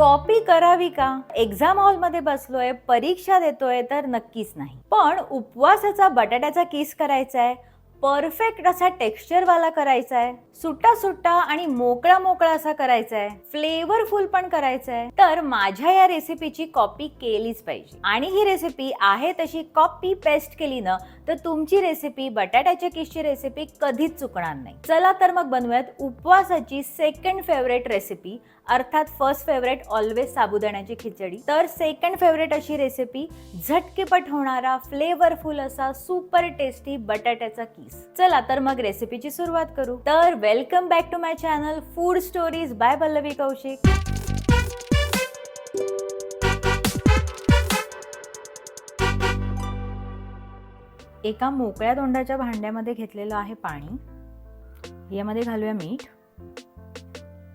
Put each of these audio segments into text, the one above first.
Copy करावी का? Exam हॉलमध्ये बसलोय परीक्षा देतोय तर नक्कीच नाही. पण उपवासाचा बटाट्याचा किस करायचा आहे परफेक्ट असा टेक्स्चर वाला करायचा आहे सुट्टा सुट्टा आणि मोकळा मोकळा असा करायचा आहे फ्लेवरफुल पण करायचा आहे तर माझ्या या रेसिपीची कॉपी केलीच पाहिजे. आणि ही रेसिपी आहे तशी कॉपी पेस्ट केली ना तर तुमची रेसिपी बटाट्याच्या किसची रेसिपी कधीच चुकणार नाही. चला तर मग बनवूयात उपवासाची सेकंड फेवरेट रेसिपी अर्थात फर्स्ट फेवरेट ऑलवेज साबुदाण्याची खिचडी. तर सेकंड फेवरेट अशी रेसिपी झटकेपट होणारा फ्लेवरफुल असा सुपर टेस्टी बटाट्याचा किस. चला तर मग रेसिपीची सुरुवात करू. तर welcome back to my channel food stories by Pallavi Kaushik एका मोकळ्या तोंडाच्या भांड्यामध्ये घेतलेलं आहे पाणी. यामध्ये घालूया मीठ.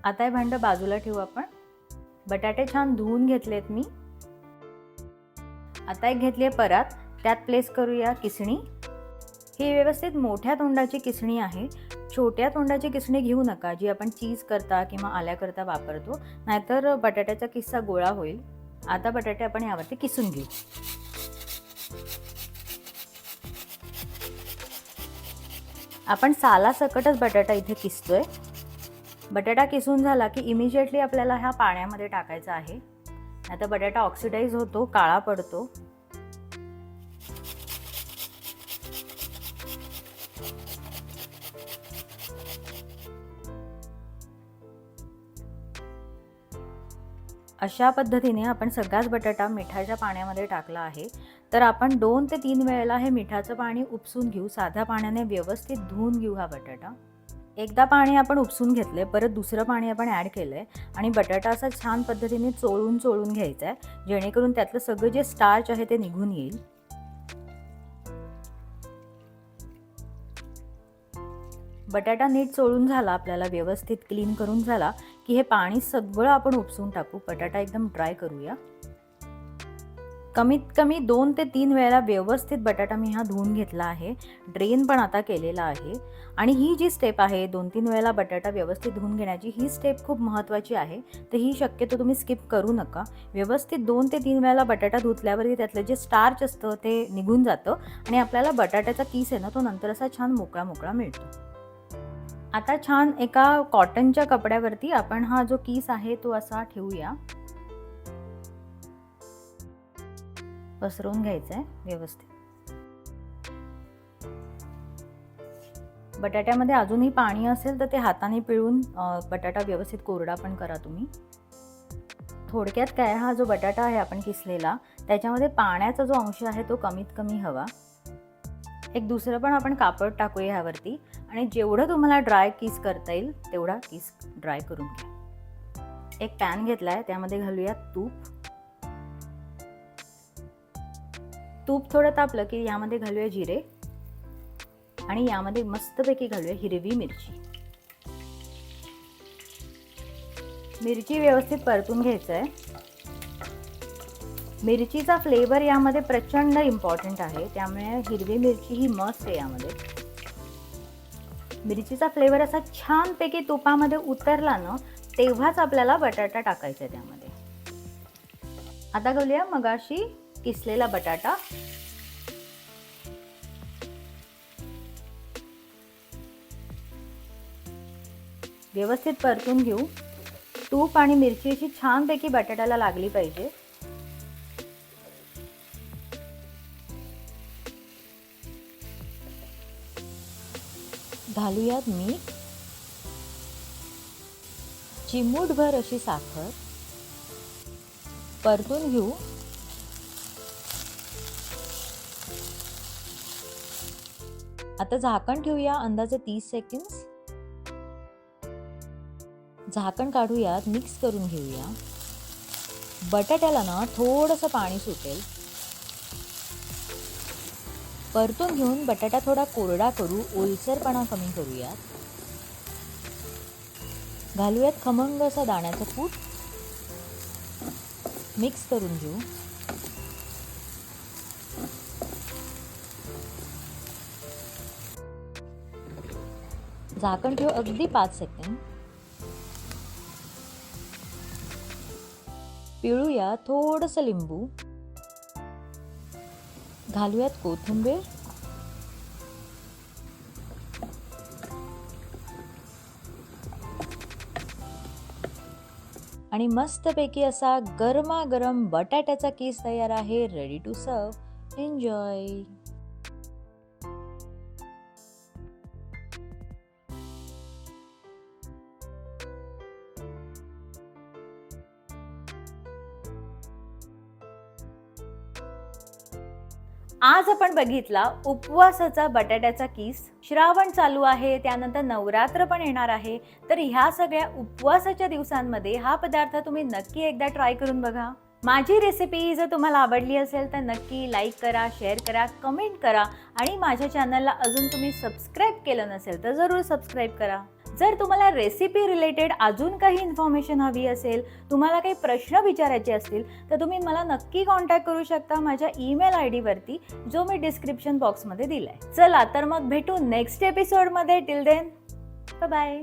आता हे भांडं बाजूला ठेवू आपण. बटाटे छान धुवून घेतलेत मी. आता एक घेतली आहे परात. त्यात प्लेस करूया किसणी. ही व्यवस्थित मोठ्या तोंडाची किसणी आहे. छोट्या तोंडाची किसणी घेऊ नका जी आपण चीज करता किंवा आल्याकरता वापरतो. नाहीतर बटाट्याचा किस्सा गोळा होईल. आता बटाटे आपण यावरती किसून घेऊ. आपण सालासकटच बटाटा इथे किसतोय. बटाटा किसून झाला की इमिजिएटली आपल्याला ह्या पाण्यामध्ये टाकायचा आहे. आता बटाटा ऑक्सिडाईज होतो काळा पडतो. अशा पद्धतीने आपण सगळाच बटाटा मिठाच्या पाण्यामध्ये टाकला आहे. तर आपण दोन ते तीन वेळेला हे मिठाचं पाणी उपसून घेऊ साध्या पाण्याने व्यवस्थित धुवून घेऊ हा बटाटा. एकदा पाणी आपण उपसून घेतले परत दुसरं पाणी आपण ॲड केलं आहे आणि बटाटा असा छान पद्धतीने चोळून चोळून घ्यायचा आहे जेणेकरून त्यातलं सगळं जे स्टार्च आहे ते निघून येईल. बटाटा नीट चोळून झाला आपल्याला व्यवस्थित क्लीन करून झाला की हे पाणी सगळं आपण उपसून टाकू. बटाटा एकदम ड्राय करूया. कमीत कमी दोन ते तीन वेळेला व्यवस्थित बटाटा मी हा धुवून घेतला आहे. ड्रेन पण आता केलेला आहे. आणि ही जी स्टेप आहे दोन तीन वेळेला बटाटा व्यवस्थित धुवून घेण्याची ही स्टेप खूप महत्त्वाची आहे. तर ही शक्यतो तुम्ही स्किप करू नका. व्यवस्थित दोन ते तीन वेळेला बटाटा धुतल्यावरती त्यातलं जे स्टार्च असतं ते निघून जातं आणि आपल्याला बटाट्याचा किस आहे ना तो नंतर असा छान मोकळा मोकळा मिळतो. आता छान एका कॉटनच्या कपड्यावरती आपण हा जो किस आहे तो असा ठेवूया. पसरवून घ्यायचं आहे व्यवस्थित. बटाट्यामध्ये अजूनही पाणी असेल तर ते हाताने पिळून बटाटा व्यवस्थित कोरडा पण करा तुम्ही. थोडक्यात काय हा जो बटाटा आहे आपण किसलेला त्याच्यामध्ये पाण्याचा जो अंश आहे तो कमीत कमी हवा. एक दुसरं पण आपण कापड टाकूया ह्यावरती आणि जेवढं तुम्हाला ड्राय किस करता येईल तेवढा किस ड्राय करून घ्या. एक पॅन घेतला आहे त्यामध्ये घालूया तूप. तूप थोडं तापलं की यामध्ये घालूया जिरे. आणि यामध्ये मस्तपैकी घालूया हिरवी मिरची. मिरची व्यवस्थित परतून घ्यायचं आहे मिरचीचा फ्लेवर यामध्ये प्रचंड इम्पॉर्टंट आहे. त्यामुळे हिरवी मिरची ही मस्त आहे यामध्ये. मिरचीचा फ्लेवर असा छानपैकी तुपामध्ये उतरला ना तेव्हाच आपल्याला बटाटा टाकायचा आहे त्यामध्ये. आता घालूया मगाशी किसलेला बटाटा? व्यवस्थित परतून घेऊ. तूप आणि मिरची अशी छानपैकी बटाट्याला लागली पाहिजे. घालूयात मीठ. चिमूटभर अशी साखर. परतून घेऊ. आता झाकण ठेवूया अंदाजे तीस सेकंड्स झाकण काढूयात मिक्स करून घेऊया. बटाट्याला ना थोडंसं पाणी सुटेल. परतून घेऊन बटाटा थोडा कोरडा करू ओलसरपणा कमी करूयात. घालूयात खमंग असा दाण्याचं कूट. मिक्स करून घेऊ. झाकण ठेवू अगदी पाच सेकंद. पिळूया थोडंसं लिंबू. घालूयात कोथिंबीर. आणि मस्तपैकी असा गरमागरम बटाट्याचा केस तयार आहे? रेडी टू सर्व एन्जॉय आज आपण बघितला उपवासाचा बटाट्याचा किस. श्रावण चालू आहे त्यानंतर नवरात्र पण येणार आहे. तर ह्या सगळ्या उपवासाच्या दिवसांमध्ये हा पदार्थ तुम्ही नक्की एकदा ट्राय करून बघा. माझी रेसिपी जर तुम्हाला आवडली असेल तर नक्की लाईक करा शेअर करा कमेंट करा आणि माझ्या चॅनलला अजून तुम्ही सबस्क्राईब केलं नसेल तर जरूर सबस्क्राईब करा. जर तुम्हाला रेसिपी रिलेटेड अजून काही इन्फॉर्मेशन हवी असेल तुम्हाला काही प्रश्न विचारायचे असतील तर तुम्ही मला नक्की कॉन्टॅक्ट करू शकता माझ्या ईमेल आय डीवरती जो मी डिस्क्रिप्शन बॉक्समध्ये दिला आहे चला तर मग भेटू नेक्स्ट एपिसोडमध्ये टिल देन बाय